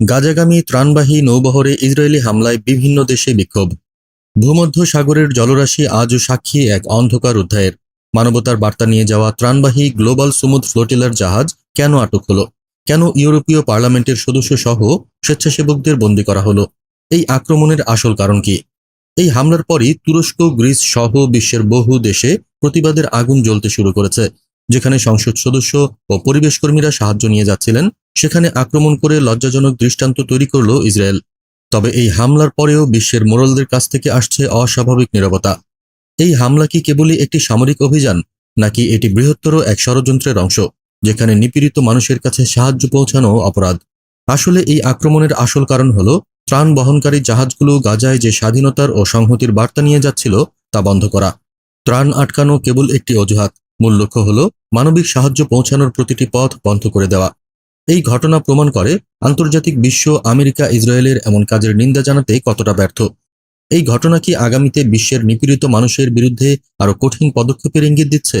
গাজাগামী ত্রাণবাহী নৌবহরে Israeli হামলায় বিভিন্ন দেশে বিক্ষোভ। ভূমধ্য সাগরের জলরাশি আজও সাক্ষী এক অন্ধকার অধ্যায়ের। মানবতার বার্তা নিয়ে যাওয়া ত্রাণবাহী গ্লোবাল সুমুদ ফ্লোটিলার জাহাজ কেন আটক হলো? কেন ইউরোপীয় পার্লামেন্টের সদস্য সহ স্বেচ্ছাসেবকদের বন্দি করা হলো? এই আক্রমণের আসল কারণ কি? এই হামলার পরই তুরস্ক, গ্রিস সহ বিশ্বের বহু দেশে প্রতিবাদের আগুন জ্বলতে শুরু করেছে, যেখানে সংসদ সদস্য ও পরিবেশকর্মীরা সাহায্য নিয়ে যাচ্ছিলেন সেখানে আক্রমণ করে লজ্জাজনক দৃষ্টান্ত তৈরি করল ইসরায়েল। তবে এই হামলার পরেও বিশ্বের মোরলদের কাছ থেকে আসছে অস্বাভাবিক নিরবতা। এই হামলা কি কেবলই একটি সামরিক অভিযান, নাকি এটি বৃহত্তর এক ষড়যন্ত্রের অংশ, যেখানে নিপীড়িত মানুষের কাছে সাহায্য পৌঁছানো অপরাধ? আসলে এই আক্রমণের আসল কারণ হল, ত্রাণ বহনকারী জাহাজগুলো গাজায় যে স্বাধীনতার ও সংহতির বার্তা নিয়ে যাচ্ছিল, তা বন্ধ করা। ত্রাণ আটকানো কেবল একটি অজুহাত, মূল লক্ষ্য হল মানবিক সাহায্য পৌঁছানোর প্রতিটি পথ বন্ধ করে দেওয়া। এই ঘটনা প্রমাণ করে আন্তর্জাতিক বিশ্ব, আমেরিকা, ইসরায়েলের এমন কাজের নিন্দা জানাতে কতটা ব্যর্থ। এই ঘটনা কি আগামীতে বিশ্বের নিপীড়িত মানুষের বিরুদ্ধে আরও কঠিন পদক্ষেপের ইঙ্গিত দিচ্ছে?